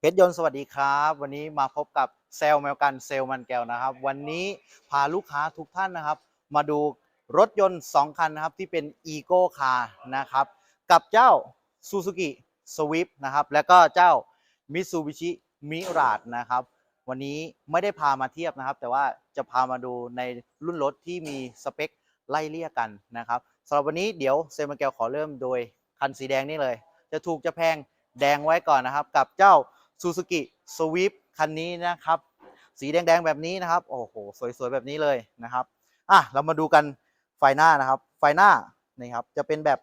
เพชรยนต์สวัสดีครับ วันนี้มาพบกับเซลแมวกันเซลมันแก้วนะครับ วันนี้พาลูกค้าทุกท่านนะครับ มาดูรถยนต์ 2 คันนะครับที่เป็น e c o Car นะครับ กับเจ้า Suzuki Swift นะครับ แล้วก็เจ้า Mitsubishi Mirage นะครับ วันนี้ไม่ได้พามาเทียบนะครับ แต่ว่าจะพามาดูในรุ่นรถที่มีสเปคไล่เลี่ยกันนะครับสำหรับวันนี้เดี๋ยวเซลมันแก้วขอเริ่มโดยคันสีแดงนี่เลย จะถูกจะแพงแดงไว้ก่อนนะครับ กับเจ้า Suzuki Swift คันนี้นะครับ สีแดงๆแบบนี้นะครับ โอ้โห สวยๆ แบบนี้เลยนะครับ อะ เรามาดูกันไฟหน้านะครับ ไฟหน้านี่ครับ จะเป็นแบบ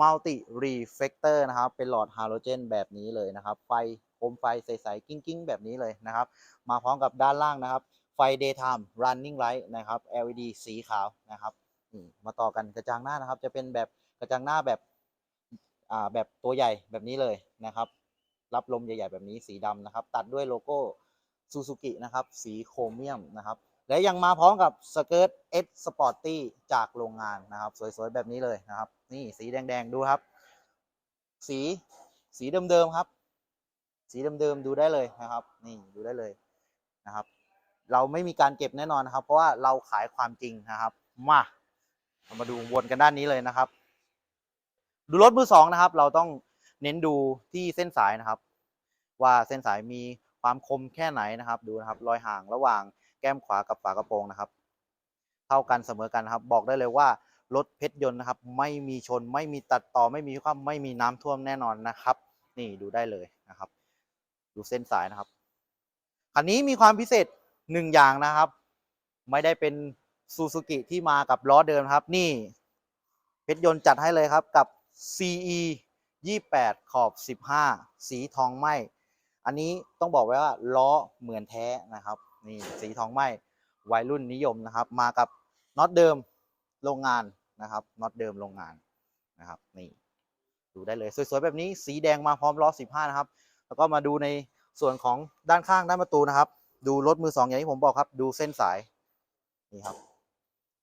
Multi Reflector นะครับ เป็นหลอดฮาโลเจนแบบนี้เลยนะครับ ไฟโคมไฟใสๆ กิ้งๆ แบบนี้เลยนะครับ มาพร้อมกับด้านล่างนะครับ ไฟ Daytime Running Light นะครับ LED สีขาวนะครับ มาต่อกันกระจังหน้านะครับ จะเป็นแบบกระจังหน้าแบบ อ่า แบบตัวใหญ่แบบนี้เลยนะครับ รับลมใหญ่ๆแบบนี้สีดำนะครับ ตัดด้วยโลโก้ซูซูกินะครับ สีโครเมียมนะครับ และยังมาพร้อมกับสเกิร์ต S Sporty จากโรงงานนะครับ สวยๆ แบบนี้เลยนะครับ นี่สีแดงๆ ดูครับ สีสีเดิมๆครับ สีเดิมๆ ดูได้เลยนะครับ นี่ดูได้เลยนะครับ เราไม่มีการเก็บแน่นอนนะครับ เพราะว่าเราขายความจริงนะครับ มาเรามาดูวนกันด้านนี้เลยนะครับ ดูรถมือสองนะครับ เราต้อง เน้นดูที่เส้นสายนะครับ ว่าเส้นสายมีความคมแค่ไหนนะครับ ดูนะครับ รอยห่างระหว่างแก้มขวากับฝากระโปรงนะครับ เท่ากันเสมอกันนะครับ บอกได้เลยว่ารถเพชรยนต์นะครับ ไม่มีชนไม่มีตัดต่อไม่มีความไม่มีน้ำท่วมแน่นอนนะครับ นี่ดูได้เลยนะครับ ดูเส้นสายนะครับคันนี้มีความพิเศษหนึ่งอย่างนะครับ ไม่ได้เป็นซูซูกิที่มากับล้อเดิมครับ นี่เพชรยนต์จัดให้เลยครับกับ CE 28 ขอบ 15 สีทองไหมอันนี้ต้องบอกไว้ว่าล้อเหมือนแท้นะครับนี่สีทองไหมวัยรุ่นนิยมนะครับ มากับน็อตเดิมโรงงานนะครับน็อตเดิมโรงงานนะครับนี่ดูได้เลยสวยๆแบบนี้สีแดงมาพร้อมล้อ 15 นะครับ แล้วก็มาดูในส่วนของด้านข้างด้านประตูนะครับ ดูรถมือสองอย่างที่ผมบอกครับ ดูเส้นสายนี่ครับ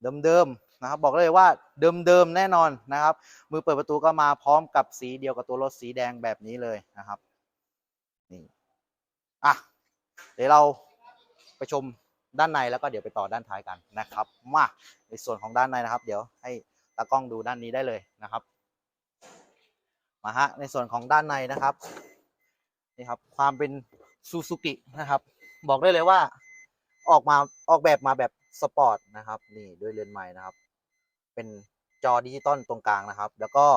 เดิม นะครับบอกเลยว่าเดิมๆแน่นอนนะครับ มือเปิดประตูก็มาพร้อมกับสีเดียวกับตัวรถสีแดงแบบนี้เลยนะครับนี่อะเดี๋ยวเราไปชมด้านในแล้วก็เดี๋ยวไปต่อด้านท้ายกันนะครับมาในส่วนของด้านในนะครับ เดี๋ยวให้ตากล้องดูด้านนี้ได้เลยนะครับมาฮะในส่วนของด้านในนะครับนี่ครับความเป็นซูซูกินะครับ บอกได้เลยว่าออกมาออกแบบมาแบบสปอร์ตนะครับ นี่ด้วยเรือนใหม่นะครับ เป็นจอดิจิตอลตรงกลางนะครับ แล้วก็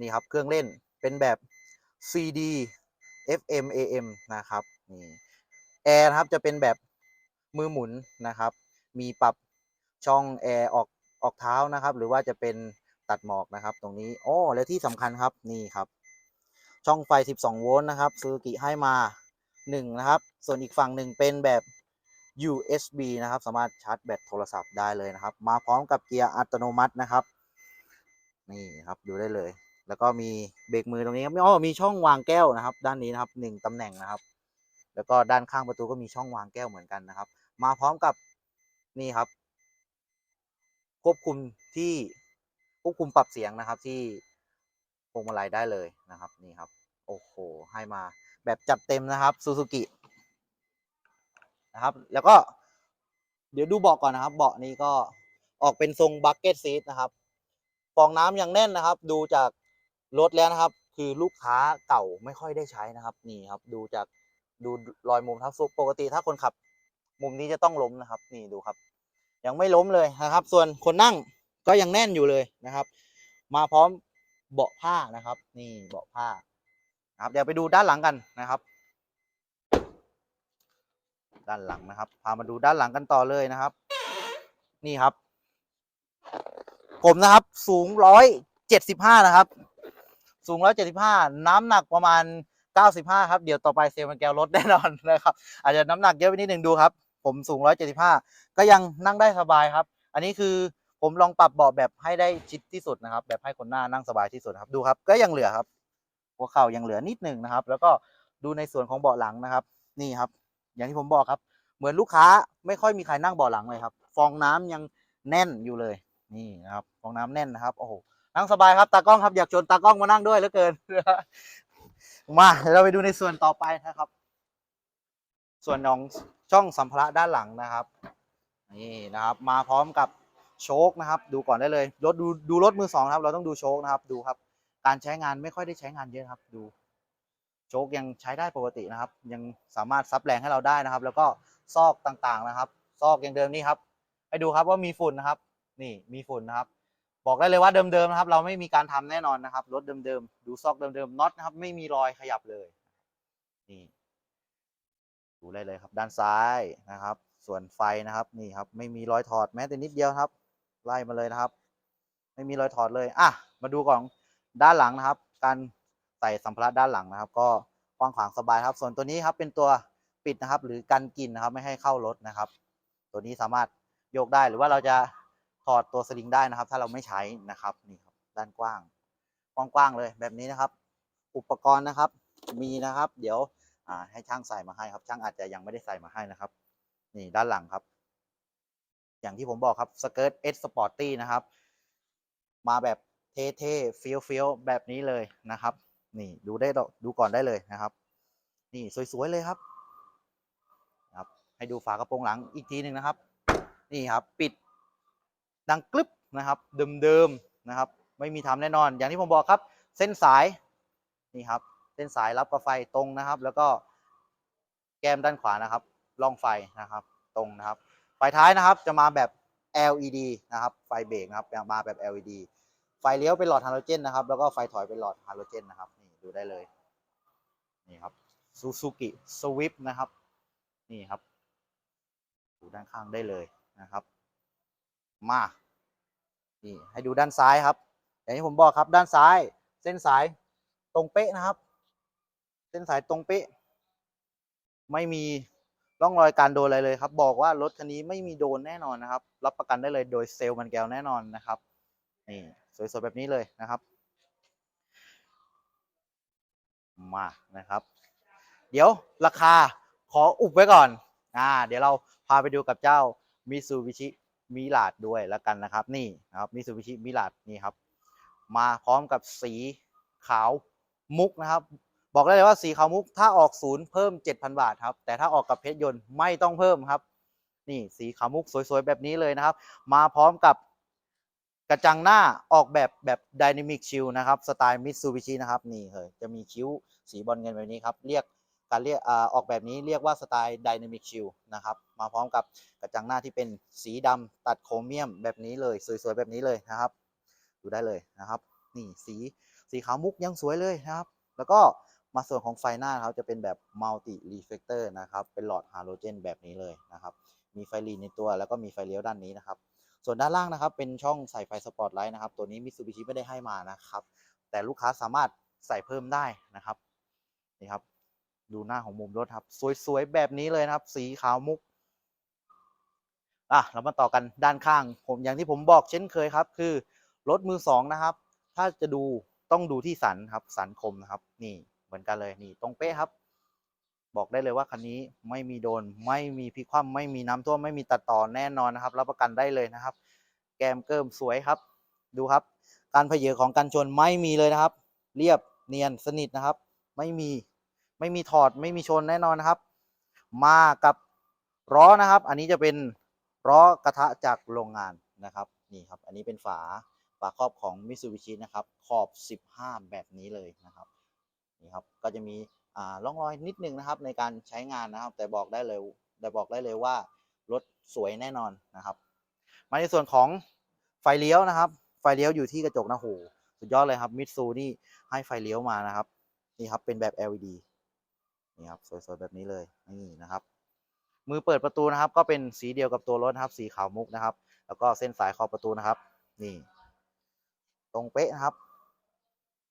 นี่ครับเครื่องเล่นเป็นแบบ CD FM AM นะครับนี่แอร์นะครับจะเป็นแบบมือหมุนนะครับ มีปรับช่องแอร์ออกออกเท้านะครับ หรือว่าจะเป็นตัดหมอกนะครับ ตรงนี้โอ้และที่สำคัญครับนี่ครับ ช่องไฟ 12 โวลต์นะครับซูกิให้มา 1 นะครับ ส่วนอีกฝั่งหนึ่งเป็นแบบ USB นะครับ สามารถชาร์จแบตโทรศัพท์ได้เลยนะครับ มาพร้อมกับเกียร์อัตโนมัตินะครับ นี่ครับดูได้เลย แล้วก็มีเบรกมือตรงนี้ครับอ๋อมีช่องวางแก้วนะครับ ด้านนี้นะครับหนึ่งตำแหน่งนะครับ แล้วก็ด้านข้างประตูก็มีช่องวางแก้วเหมือนกันนะครับ มาพร้อมกับนี่ครับ ควบคุมที่ควบคุมปรับเสียงนะครับที่พวงมาลัยได้เลยนะครับ นี่ครับ โอ้โห ให้มาแบบจัดเต็มนะครับซูซูกิ นะครับ แล้วก็ เดี๋ยวดูเบาะก่อนนะครับ เบาะนี้ก็ออกเป็นทรงบักเก็ตซีทนะครับฟองน้ำยังแน่นนะครับ ดูจากรถแล้วนะครับ คือลูกค้าเก่าไม่ค่อยได้ใช้นะครับ นี่ครับ ดูจากดูรอยมุมทับซุปปกติถ้าคนขับ มุมนี้จะต้องล้มนะครับ นี่ดูครับ ยังไม่ล้มเลยนะครับ ส่วนคนนั่งก็ยังแน่นอยู่เลยนะครับ มาพร้อมเบาะผ้านะครับ นี่เบาะผ้านะครับ เดี๋ยวไปดูด้านหลังกันนะครับ ด้านหลังนะครับ พามาดูด้านหลังกันต่อเลยนะครับ นี่ครับ ผมนะครับ สูงร้อยเจ็ดสิบห้านะครับ สูงร้อยเจ็ดสิบห้าน้ำหนักประมาณเก้าสิบห้าครับเดี๋ยวต่อไปเซลล์มันแกวลดแน่นอนนะครับ อาจจะน้ำหนักเยอะไปนิดนึงดูครับ ผมสูงร้อยเจ็ดสิบห้าก็ยังนั่งได้สบายครับ อันนี้คือผมลองปรับเบาะแบบให้ได้ชิดที่สุดนะครับ แบบให้คนหน้านั่งสบายที่สุดครับดูครับ ก็ยังเหลือครับ หัวเข่ายังเหลือนิดหนึ่งนะครับ แล้วก็ดูในส่วนของเบาะหลังนะครับ นี่ครับ อย่างที่ผมบอกครับ เหมือนลูกค้าไม่ค่อยมีใครนั่งเบาะหลังเลยครับ ฟองน้ำยังแน่นอยู่เลย นี่นะครับ ฟองน้ำแน่นนะครับ โอ้โห นั่งสบายครับ ตากล้องครับ อยากชวนตากล้องมานั่งด้วยเหลือเกิน มาเดี๋ยวเราไปดูในส่วนต่อไปนะครับ ส่วนของช่องสัมภาระด้านหลังนะครับ นี่นะครับ มาพร้อมกับโชคนะครับ ดูก่อนได้เลย รถดูดูรถมือสองครับ เราต้องดูโชคนะครับ ดูครับ การใช้งานไม่ค่อยได้ใช้งานเยอะครับ ดู โชคยังใช้ได้ปกตินะครับ ยังสามารถซับแรงให้เราได้นะครับ แล้วก็ซอกต่างๆนะครับ ซอกอยังเดิมนี่ครับให้ดูครับว่ามีฝุ่นนะครับ นี่มีฝุ่นนะครับ บอกได้เลยว่าเดิมๆนะครับ เราไม่มีการทำแน่นอนนะครับรถเดิมๆดูซอกเดิมๆน็อตนะครับ ไม่มีรอยขยับเลยนี่ดูได้เลยครับด้านซ้ายนะครับ ส่วนไฟนะครับนี่ครับ ไม่มีรอยถอดแม้แต่นิดเดียวครับ ไล่มาเลยนะครับ ไม่มีรอยถอดเลยอะมาดูของด้านหลังนะครับ การ ใส่สัมภาระด้านหลังนะครับ ก็กว้างขวางสบายครับ ส่วนตัวนี้ครับเป็นตัวปิดนะครับ หรือกันกลินนะครับ ไม่ให้เข้ารถนะครับ ตัวนี้สามารถโยกได้หรือว่าเราจะถอดตัวสลิงได้นะครับ ถ้าเราไม่ใช้นะครับนี่ครับด้านกว้างกว้างๆเลยแบบนี้นะครับ อุปกรณ์นะครับ มีนะครับ เดี๋ยวให้ช่างใส่มาให้ครับ ช่างอาจจะยังไม่ได้ใส่มาให้นะครับ นี่ด้านหลังครับ อย่างที่ผมบอกครับสเกิร์ตเอสสปอร์ตี้นะครับ มาแบบเท่ๆฟี้ยวเฟี้ยวๆแบบนี้เลยนะครับ นี่ดูได้ดูก่อนได้เลยนะครับ นี่สวยๆเลยครับครับ ให้ดูฝากระโปรงหลังอีกทีหนึ่งนะครับ นี่ครับปิดดังกลึบนะครับ เดิมๆนะครับ ไม่มีทำแน่นอน อย่างที่ผมบอกครับ เส้นสายนี่ครับ เส้นสายรับกับไฟตรงนะครับ แล้วก็แก้มด้านขวานะครับล่องไฟนะครับ ตรงนะครับไฟท้ายนะครับจะมาแบบ LED นะครับ ไฟเบรกนะครับมาแบบ LED ไฟเลี้ยวเป็นหลอดฮาโลเจนนะครับ แล้วก็ไฟถอยเป็นหลอดฮาโลเจนนะครับ นี่ดูได้เลย นี่ครับ Suzuki Swift นะครับ นี่ครับ ดูด้านข้างได้เลยนะครับ มา นี่ให้ดูด้านซ้ายครับ อย่างที่ผมบอกครับ ด้านซ้าย เส้นสายตรงเป๊ะนะครับ เส้นสายตรงเป๊ะ ไม่มีร่องรอยการโดนอะไรเลยครับ บอกว่ารถคันนี้ไม่มีโดนแน่นอนนะครับ รับประกันได้เลยโดยเซลล์มันแก้วแน่นอนนะครับ นี่ สวยๆแบบนี้เลยนะครับ มานะครับ เดี๋ยวราคาขออุบไว้ก่อนอ่าเดี๋ยวเราพาไปดูกับเจ้ามิซูบิชิมิลาดด้วยแล้วกันนะครับ นี่นะครับมิซูบิชิมิลาดนี่ครับ มาพร้อมกับสีขาวมุกนะครับ บอกได้เลยว่าสีขาวมุกถ้าออกศูนย์เพิ่ม 7,000 บาทครับ แต่ถ้าออกกับเพชรยนต์ไม่ต้องเพิ่มครับ นี่สีขาวมุกสวยๆแบบนี้เลยนะครับ มาพร้อมกับ กระจังหน้าออกแบบแบบ Dynamic Shield นะครับสไตล์ Mitsubishi นะครับนี่เลยจะมีคิ้วสีบอลเงินแบบนี้ครับเรียกการเรียกอออกแบบนี้เรียกว่าสไตล์ Dynamic Shield นะครับมาพร้อมกับกระจังหน้าที่เป็นสีดำตัดโครเมียมแบบนี้เลย สวยๆ แบบนี้เลยนะครับดูได้เลยนะครับนี่สีสีขาวมุกยังสวยเลยนะครับ แล้วก็มาส่วนของไฟหน้าเขาจะเป็นแบบ multi reflector นะครับเป็นหลอดฮาโลเจนแบบนี้เลยนะครับมีไฟลีนในตัวแล้วก็มีไฟเลี้ยวด้านนี้นะครับ ส่วนด้านล่างนะครับ เป็นช่องใส่ไฟสปอตไลท์นะครับ ตัวนี้มิ t ซูบิชิไม่ได้ให้มานะครับ แต่ลูกค้าสามารถใส่เพิ่มได้นะครับนี่ครับ ดูหน้าของมุมรถครับ สวยๆ แบบนี้เลยนะครับ สีขาวมุกอะเรามาต่อกันด้านข้าง ผมอย่างที่ผมบอกเช่นเคยครับ คือรถมือสองนะครับ ถ้าจะดูต้องดูที่สันครับสันคมนะครับ นี่เหมือนกันเลยนี่ตรงเป๊ะครับ บอกได้เลยว่าคันนี้ไม่มีโดน ไม่มีพลิกคว่ำไม่มีน้ำท่วมไม่มีตัดต่อแน่นอนนะครับรับประกันได้เลยนะครับ แกมเกิมสวยครับ ดูครับ การเพเยอของกันชนไม่มีเลยนะครับ เรียบเนียนสนิทนะครับ ไม่มีไม่มีถอดไม่มีชนแน่นอนนะครับ มากับล้อนะครับ อันนี้จะเป็นล้อกระทะจากโรงงานนะครับนี่ครับ อันนี้เป็นฝาฝาครอบของ Mitsubishi นะครับ ขอบ 15 แบบนี้เลยนะครับนี่ครับก็จะมี ร่องรอยนิดนึงนะครับในการใช้งานนะครับ แต่บอกได้เลยแต่บอกได้เลยว่ารถสวยแน่นอนนะครับ มาในส่วนของไฟเลี้ยวนะครับ ไฟเลี้ยวอยู่ที่กระจกนะโหสุดยอดเลยครับมิตซูนี่ให้ไฟเลี้ยวมานะครับนี่ครับเป็นแบบ LED นี่ครับสวยๆแบบนี้เลยนี่นะครับ มือเปิดประตูนะครับ ก็เป็นสีเดียวกับตัวรถนะครับ สีขาวมุกนะครับ แล้วก็เส้นสายขอบประตูนะครับ นี่ ตรงเป๊ะนะครับ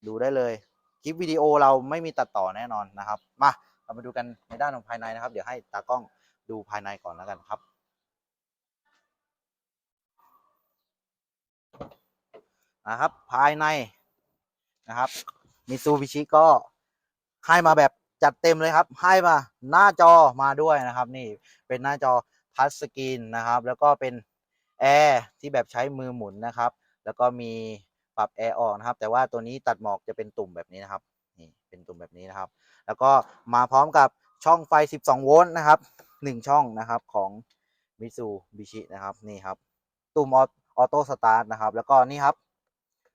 ดูได้เลย คลิปวิดีโอเราไม่มีตัดต่อแน่นอนนะครับ มาเรามาดูกันในด้านของภายในนะครับ เดี๋ยวให้ตากล้องดูภายในก่อนแล้วกันครับนะครับภายในนะครับมิซูบิชิก็ให้มาแบบจัดเต็มเลยครับ ให้มาหน้าจอมาด้วยนะครับ นี่เป็นหน้าจอทัชสกรีนนะครับ แล้วก็เป็นแอร์ที่แบบใช้มือหมุนนะครับ แล้วก็มี ปรับแอร์ออกนะครับ แต่ว่าตัวนี้ตัดหมอกจะเป็นตุ่มแบบนี้นะครับนี่เป็นตุ่มแบบนี้นะครับ แล้วก็มาพร้อมกับช่องไฟ 12 โวลต์นะครับ 1 ช่องนะครับของมิซูบิชินะครับนี่ครับ ตุ่มออโต้สตาร์ทนะครับ แล้วก็นี่ครับ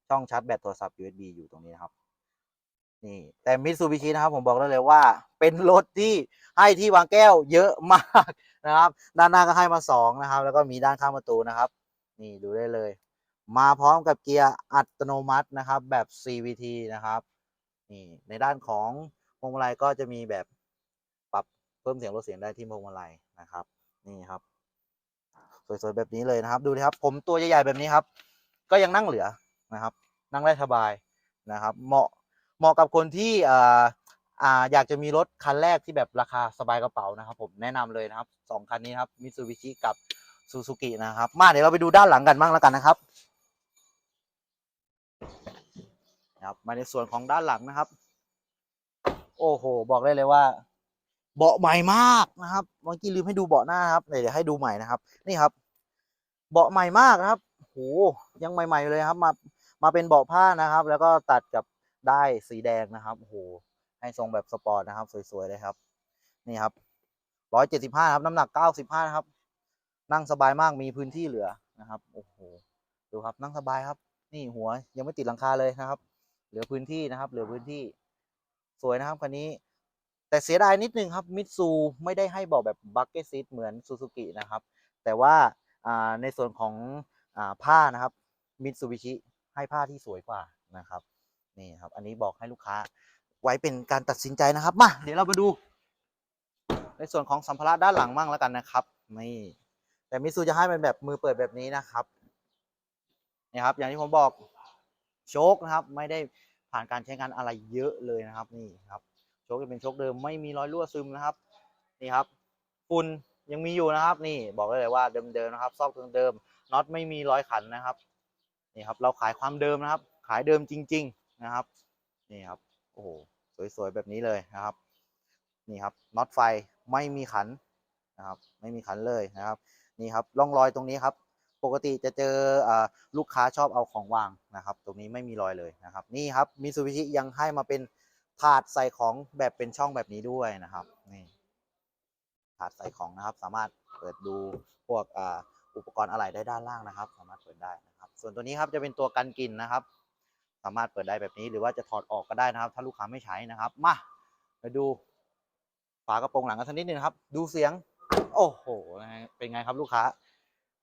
ช่องชาร์จแบตโทรศัพท์ USB อยู่ตรงนี้นะครับนี่แต่มิตซูบิชินะครับผมบอกได้เลยว่า เป็นรถที่ให้ที่วางแก้วเยอะมากนะครับ ด้านหน้าก็ให้มาสองนะครับ แล้วก็มีด้านข้างประตูนะครับ นี่ดูได้เลย มาพร้อมกับเกียร์อัตโนมัตินะครับแบบ CVT นะครับนี่ในด้านของพวงมาลัยก็จะมีแบบปรับเพิ่มเสียงลดเสียงได้ที่พวงมาลัยนะครับนี่ครับ สวยๆแบบนี้เลยนะครับ ดูดิครับผมตัวใหญ่ๆแบบนี้ครับ ก็ยังนั่งเหลือนะครับ นั่งได้สบายนะครับ เหมาะเหมาะกับคนที่อ่าอ่าอยากจะมีรถคันแรกที่แบบราคาสบายกระเป๋านะครับ ผมแนะนำเลยนะครับสองคันนี้ครับมิ t ซูบิชิกับซูซูกินะครับ มาเดี๋ยวเราไปดูด้านหลังกันบ้างแล้วกันนะครับ ครับ มาในส่วนของด้านหลังนะครับ โอ้โห บอกได้เลยว่า เบาะใหม่มากนะครับเมื่อกี้ลืมให้ดูเบาะหน้านครับเดี๋ยวให้ดูใหม่นะครับ นี่ครับ เบาะใหม่มากนะครับโหยังใหม่ ๆ เลยครับ มามาเป็นเบาะผ้านะครับ แล้วก็ตัดกับได้สีแดงนะครับโหให้ทรงแบบสปอร์ตนะครับ สวยๆเลยครับ นี่ครับร้อยเจ็ดสิบห้าครับน้ำหนักเก้าสิบห้าครับ นั่งสบายมากมีพื้นที่เหลือนะครับโอ้โหดูครับนั่งสบายครับ นี่หัวยังไม่ติดหลังคาเลยนะครับ เหลือพื้นที่นะครับ เหลือพื้นที่ สวยนะครับคันนี้ แต่เสียดายนิดนึงครับมิตซูไม่ได้ให้เบอกแบบบักเก็ตซีทเหมือนซูซูกินะครับ แต่ว่าในส่วนของอผ้านะครับมิตซูบิชิให้ผ้าที่สวยกว่านะครับนี่ครับ อันนี้บอกให้ลูกค้าไว้เป็นการตัดสินใจนะครับมาเดี๋ยวเรามาดู ในส่วนของสัมภาระด้านหลังมั่งแล้วกันนะครับนี่แต่มิตซูจะให้เป็นแบบมือเปิดแบบนี้นะครับนี่ครับ อย่างที่ผมบอก โชคนะครับไม่ได้ผ่านการใช้งานอะไรเยอะเลยนะครับนี่ครับโชคจะเป็นโชคเดิมไม่มีรอยรั่วซึมนะครับนี่ครับฝุ่นยังมีอยู่นะครับ นี่บอกได้เลยว่าเดิมๆนะครับซอกเดิมๆน็อตไม่มีรอยขันนะครับนี่ครับเราขายความเดิมนะครับ ขายเดิมจริง ๆนะครับนี่ครับโอ้โหสวยๆแบบนี้เลยนะครับนี่ครับน็อตไฟไม่มีขันนะครับไม่มีขันเลยนะครับนี่ครับร่องรอยตรงนี้ครับ ปกติจะเจอลูกค้าชอบเอาของวางนะครับ ตรงนี้ไม่มีรอยเลยนะครับ นี่ครับมิซูบิชิยังให้มาเป็นถาดใส่ของแบบเป็นช่องแบบนี้ด้วยนะครับนี่ถาดใส่ของนะครับ สามารถเปิดดูพวกอ,อุปกรณ์อะไรได้ด้านล่างนะครับ สามารถเปิดได้นะครับ ส่วนตัวนี้ครับจะเป็นตัวกันกลิ่นนะครับ สามารถเปิดได้แบบนี้ หรือว่าจะถอดออกก็ได้นะครับ ถ้าลูกค้าไม่ใช้นะครับ มาไปดูฝากระโปรงหลังกันสักนิดนึงครับ ดูเสียง โอ้โหเป็นไงครับลูกค้า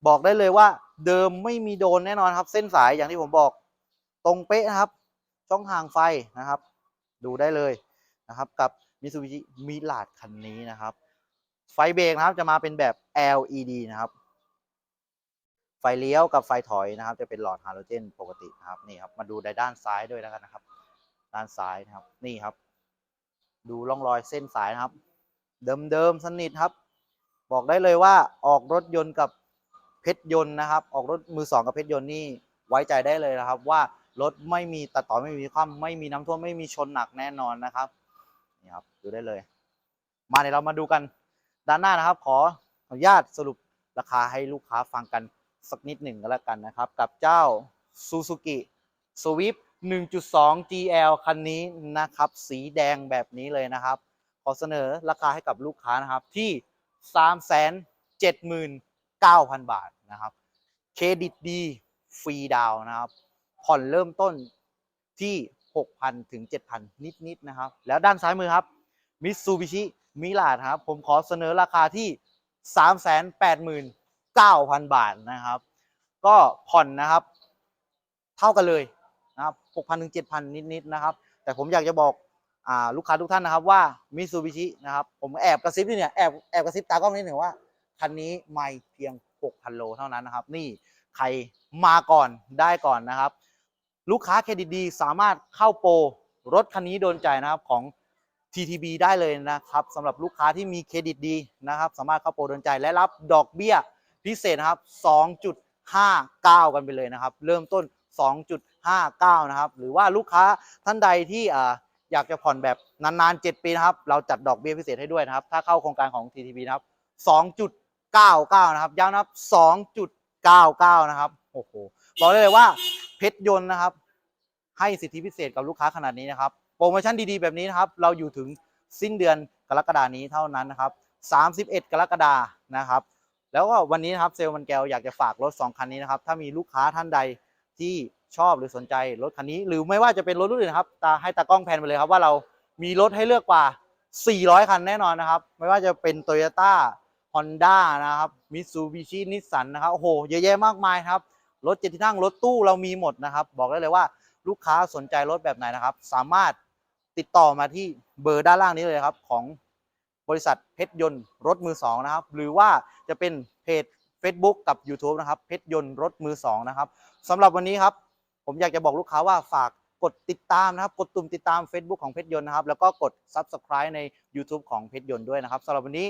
บอกได้เลยว่า เดิมไม่มีโดนแน่นอนครับ เส้นสายอย่างที่ผมบอก ตรงเป๊ะนะครับ ช่องทางไฟนะครับ ดูได้เลยนะครับ กับ Mitsubishi m i r a คันนี้นะครับ ไฟเบรกนะครับจะมาเป็นแบบ LED นะครับ ไฟเลี้ยวกับไฟถอยนะครับ จะเป็นหลอดฮาโลเจนปกตินะครับนี่ครับมาดูในด้านซ้ายด้วยแล้วกันนะครับ ด้านซ้ายนะครับ นี่ครับ ดูร่องรอยเส้นสายนะครับ เดิมๆสนิทครับ บอกได้เลยว่าออกรถยนต์กับ เพชรยนต์นะครับ ออกรถมือสองกับเพชรยนต์นี่ไว้ใจได้เลยนะครับ ว่ารถไม่มีตัดต่อไม่มีคว่ำไม่มีน้ำท่วมไม่มีชนหนักแน่นอนนะครับนี่ครับดูได้เลย มาเดี๋ยวเรามาดูกันด้านหน้านะครับ ขออนุญาตสรุปราคาให้ลูกค้าฟังกันสักนิดหนึ่งก็แล้วกันนะครับ กับเจ้า Suzuki Swift 1.2 GL คันนี้นะครับ สีแดงแบบนี้เลยนะครับ ขอเสนอราคาให้กับลูกค้านะครับที่ 9,000 บาทนะครับเครดิตดีฟรีดาวนะครับ ผ่อนเริ่มต้นที่ 6,000 ถึง 7,000 นิดๆนะครับ แล้วด้านซ้ายมือครับ Mitsubishi m i r a ครับ ผมขอเสนอราคาที่ 389,000 บาทนะครับ ก็ผ่อนนะครับ เท่ากันเลยนะครับ 6,000 ถึง 7,000 นิดๆนะครับ แต่ผมอยากจะบอกอลูกค้าทุกท่านนะครับว่า Mitsubishi นะครับ ผมแอบกระซิบนี่เนี่ยแอบแอบกระซิบตากล้องนิดหนึ่งว่า คันนี้ไม่เพียง 6,000 โลเท่านั้นนะครับ นี่ใครมาก่อนได้ก่อนนะครับ ลูกค้าเครดิตดีสามารถเข้าโปรรถคันนี้โดนใจนะครับของ TTB ได้เลยนะครับสำหรับลูกค้าที่มีเครดิตดีนะครับ สามารถเข้าโปรโดนใจและรับดอกเบี้ยพิเศษนะครับ 2.59 กันไปเลยนะครับ เริ่มต้น 2.59 นะครับ หรือว่าลูกค้าท่านใดที่อยากจะผ่อนแบบนานๆ 7 ปีนะครับ เราจัดดอกเบี้ยพิเศษให้ด้วยนะครับ ถ้าเข้าโครงการของ TTB นะครับ 9.9 นะครับย้ำนะครับ 2.99 นะครับโอ้โหบอกได้เลยว่าเพชรยนต์นะครับ ให้สิทธิพิเศษกับลูกค้าขนาดนี้นะครับ โปรโมชั่นดีๆ แบบนี้นะครับ เราอยู่ถึงสิ้นเดือนกรกฎานี้เท่านั้นนะครับ 31 กรกฎานะครับ แล้วก็วันนี้นะครับเซลล์มันแก้วอยากจะฝากรถ 2 คันนี้นะครับ ถ้ามีลูกค้าท่านใดที่ชอบหรือสนใจรถคันนี้ หรือไม่ว่าจะเป็นรถรุ่นอื่นครับตาให้ตากล้องแพนไปเลยครับว่าเรามีรถให้เลือกกว่า 400 คันแน่นอนนะครับ ไม่ว่าจะเป็น Toyota Honda นะครับ Mitsubishi Nissan นะครับโอ้โหเยอะแยะมากมายครับ รถเจ็ดที่นั่งรถตู้เรามีหมดนะครับ บอกได้เลยว่าลูกค้าสนใจรถแบบไหนนะครับ สามารถติดต่อมาที่เบอร์ด้านล่างนี้เลยครับ ของบริษัทเพชรยนต์รถมือสองนะครับ หรือว่าจะเป็นเพจ Facebook กับ YouTube นะครับ เพชรยนต์รถมือสองนะครับสำหรับวันนี้ครับ ผมอยากจะบอกลูกค้าว่าฝากกดติดตามนะครับ กดตุ่มติดตาม Facebook ของเพชรยนต์นะครับ แล้วก็กด Subscribe ใน YouTube ของเพชรยนต์ด้วยนะครับสำหรับวันนี้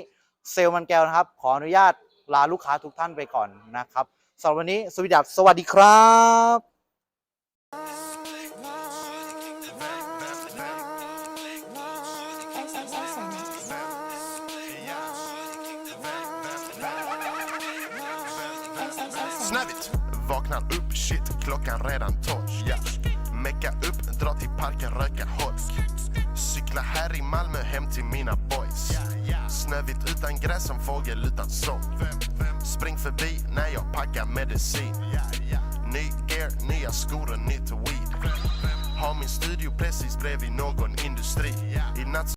เซลลมันแก้วนะครับ ขออนุญาตลาลูกค้าทุกท่านไปก่อนนะครับสำหรับวันนี้สวัสดีครับสวัสดีครับ Snövigt, vaknar upp, shit, klockan redan torsk yeah. Mecka upp, dra till parken, röka holk Cykla här i Malmö hem till mina boys Snövit utan gräs som fågel utan sång. Spring förbi när jag packar medicin. Ny gear, nya skor och nytt weed. Har min studio precis bredvid någon industri. I natt